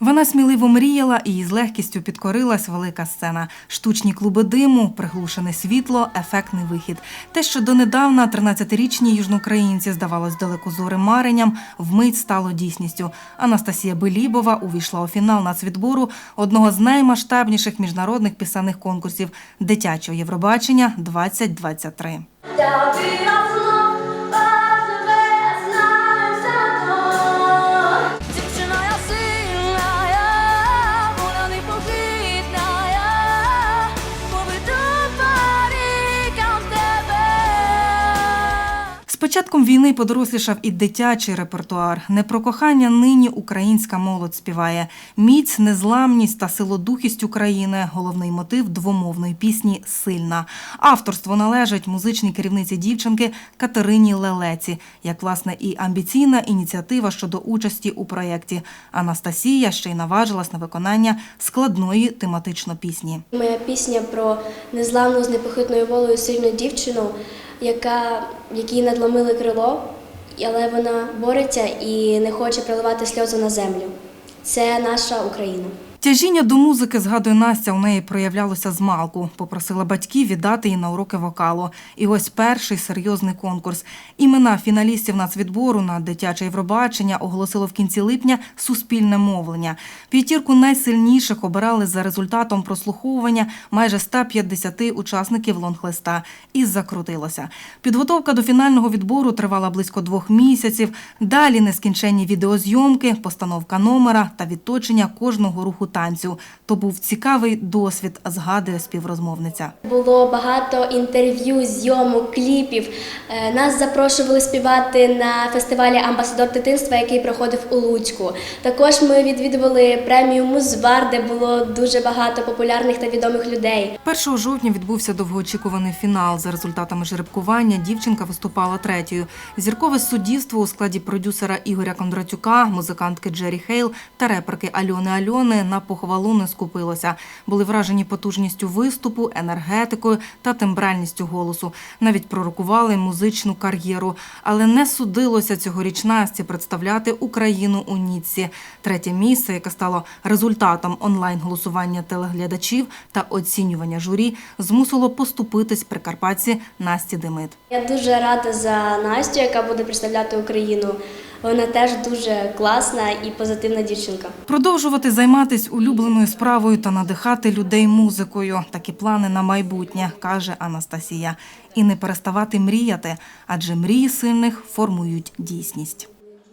Вона сміливо мріяла і з легкістю підкорилась велика сцена. Штучні клуби диму, приглушене світло, ефектний вихід. Те, що донедавна 13-річній южноукраїнці здавалось далекозорим маренням, вмить стало дійсністю. Анастасія Белібова увійшла у фінал нацвідбору одного з наймасштабніших міжнародних пісенних конкурсів дитячого Євробачення 2023. З початком війни подорослішав і дитячий репертуар. Не про кохання нині українська молодь співає. Міць, незламність та силодухість України головний мотив двомовної пісні Сильна. Авторство належить музичній керівниці дівчинки Катерині Лелеці, як власне і амбіційна ініціатива щодо участі у проєкті. Анастасія ще й наважилась на виконання складної тематично пісні. Моя пісня про незламну з непохитною волею сильну дівчину, яка, якій надломили крило, але вона бореться і не хоче проливати сльози на землю. Це наша Україна. Тяжіння до музики, згадує Настя, у неї проявлялося з малку. Попросила батьків віддати її на уроки вокалу. І ось перший серйозний конкурс. Імена фіналістів нацвідбору на дитяче Євробачення оголосило в кінці липня суспільне мовлення. П'ятірку найсильніших обирали за результатом прослуховування майже 150 учасників лонглиста. І закрутилося. Підготовка до фінального відбору тривала близько двох місяців. Далі нескінченні відеозйомки, постановка номера та відточення кожного руху танцю. То був цікавий досвід, згадує співрозмовниця. Було багато інтерв'ю, зйомок, кліпів. Е, Нас запрошували співати на фестивалі Амбасадор дитинства, який проходив у Луцьку. Також ми відвідували премію Музвар, де було дуже багато популярних та відомих людей. 1 жовтня відбувся довгоочікуваний фінал. За результатами жеребкування дівчинка виступала третьою. Зіркове суддівство у складі продюсера Ігоря Кондратюка, музикантки Джері Хейл та реперки Альони Альони на похвалу не скупилося. Були вражені потужністю виступу, енергетикою та тембральністю голосу. Навіть пророкували музичну кар'єру. Але не судилося цьогоріч Насті представляти Україну у Ніцці. Третє місце, яке стало результатом онлайн-голосування телеглядачів та оцінювання журі, змусило поступитись прикарпатці Насті Демит. Я дуже рада за Настю, яка буде представляти Україну. Вона теж дуже класна і позитивна дівчинка. Продовжувати займатися улюбленою справою та надихати людей музикою. Такі плани на майбутнє, каже Анастасія. І не переставати мріяти, адже мрії сильних формують дійсність.